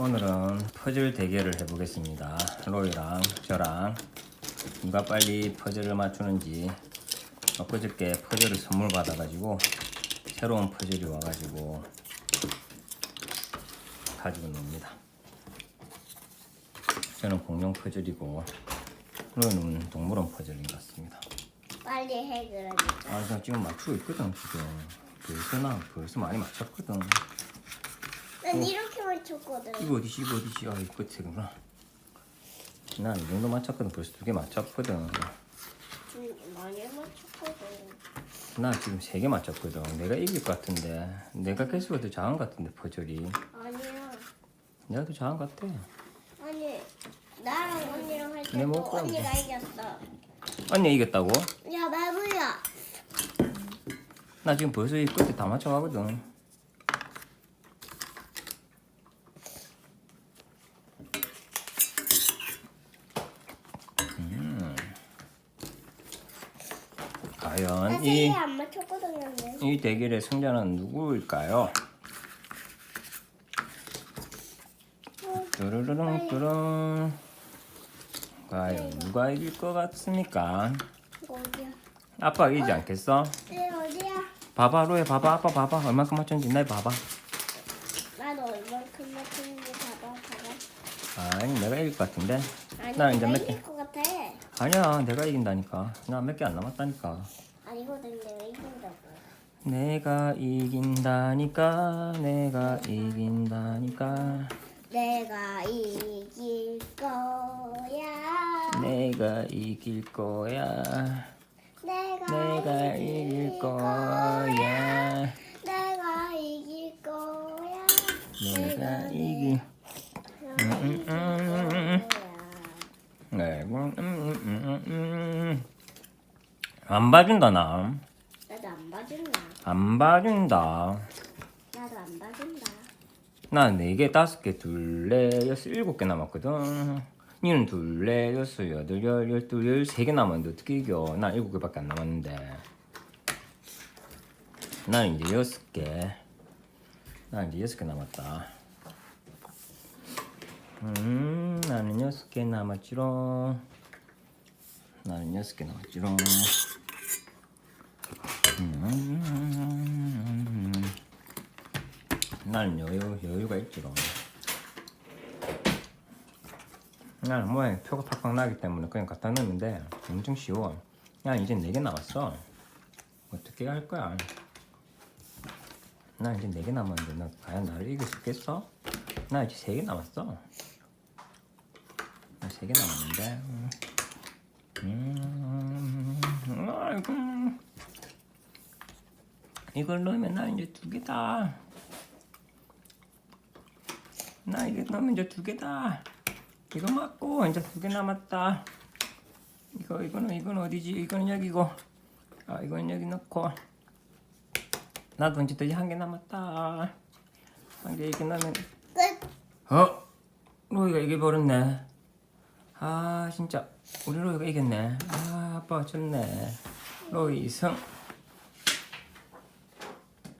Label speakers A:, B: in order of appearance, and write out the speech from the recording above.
A: 오늘은 퍼즐 대결을 해보겠습니다. 로이랑 저랑 누가 빨리 퍼즐을 맞추는지 엊그저께 퍼즐을 선물 받아가지고 새로운 퍼즐이 와가지고 가지고 놉니다. 저는 공룡 퍼즐이고 로이는 동물원 퍼즐인 것 같습니다.
B: 빨리 해 그러니까.
A: 아, 나 지금 맞추고 있거든 지금. 벌써 나 벌써 많이 맞췄거든.
B: 난 이렇게 맞췄거든.
A: 이거 어디지 이거 어디지 아 이거 끝이구나 난이 정도 맞췄거든 벌써 두 개 맞췄거든
B: 좀 많이 맞췄거든.
A: 나 지금 세 개 맞췄거든 내가 이길 것 같은데 내가 개수가 더 작은 것 같은데 퍼즐이
B: 아니야.
A: 내가 더 작은 것 같아
B: 아니 나랑 언니랑 할
A: 내
B: 때도
A: 먹고
B: 언니가 이겼어.
A: 언니 이겼다고?
B: 야 마부야.
A: 나 지금 벌써 이 끝에 다 맞춰가거든 과연
B: 나이안 맞췄거든.
A: 이 대결의 승자는 누구일까요? 뚜루루룽 뚜룽 과연 누가 이길 것 같습니까?
B: 이거 어디야?
A: 아빠 이기지 않겠어?
B: 네 어디야?
A: 봐봐 로에 봐봐 아빠 봐봐 얼마큼 맞췄는지 나 봐봐
B: 나도 얼만큼 맞췄는지 봐봐 봐봐.
A: 아니 내가 이길 것 같은데
B: 아니
A: 나 이제
B: 내가
A: 몇 개?
B: 이길 것 같아.
A: 아니야 내가 이긴다니까 나 몇 개 안 남았다니까
B: 아니거든 내가 이긴다고.
A: 내가 이긴다니까 내가 이긴다니까
B: 내가 이길 거야.
A: 내가 이길 거야
B: 내가,
A: 내가 이길 거야.
B: 내가 이길 거야.
A: 내가 이길.
B: 내가 이길 거야.
A: 네. 음, 음, 음, 음, 음. 안 봐준다 나.
B: 나도 안 봐준다.
A: 안 봐준다.
B: 나도 안 봐준다.
A: 나네 개, 다섯 개, 둘, 넷, 여섯, 일곱 개 남았거든. 니는 둘, 넷, 여섯, 여덟, 열, 열두, 열세 개 남았는데 어떻게 이겨? 나 일곱 개밖에 안 남았는데. 나는 이제 여섯 개. 나 이제 여섯 개 남았다. 음, 나는 여섯 개 남았지롱. 나는 여섯 개 남았지롱. 음, 나는 여유, 여유가 있지롱. 나는 모양이 표가 팍팍 나기 때문에 그냥 갖다 넣는데 엄청 쉬워. 야 이제 네 개 남았어. 어떻게 할 거야? 나 이제 네 개 남았는데 나 과연 나를 이길 수 있겠어? 나 이제 세 개 남았어. 나 세 개 남았는데. 음, 음, 아이고. 이걸 넣으면 나 이제 두 개다. 나 이거 넣으면 이제 두 개다. 이거 맞고 이제 두 개 남았다. 이거 이거는 이건 어디지? 이거는 여기고. 아 이건 여기 넣고. 나도 이제 또한개 남았다. 한 개 이렇게 넣으면
B: 끝.
A: 어? 로이가 이겨버렸네. 아 진짜 우리 로이가 이겼네. 아 아빠 졌네. 로이 승.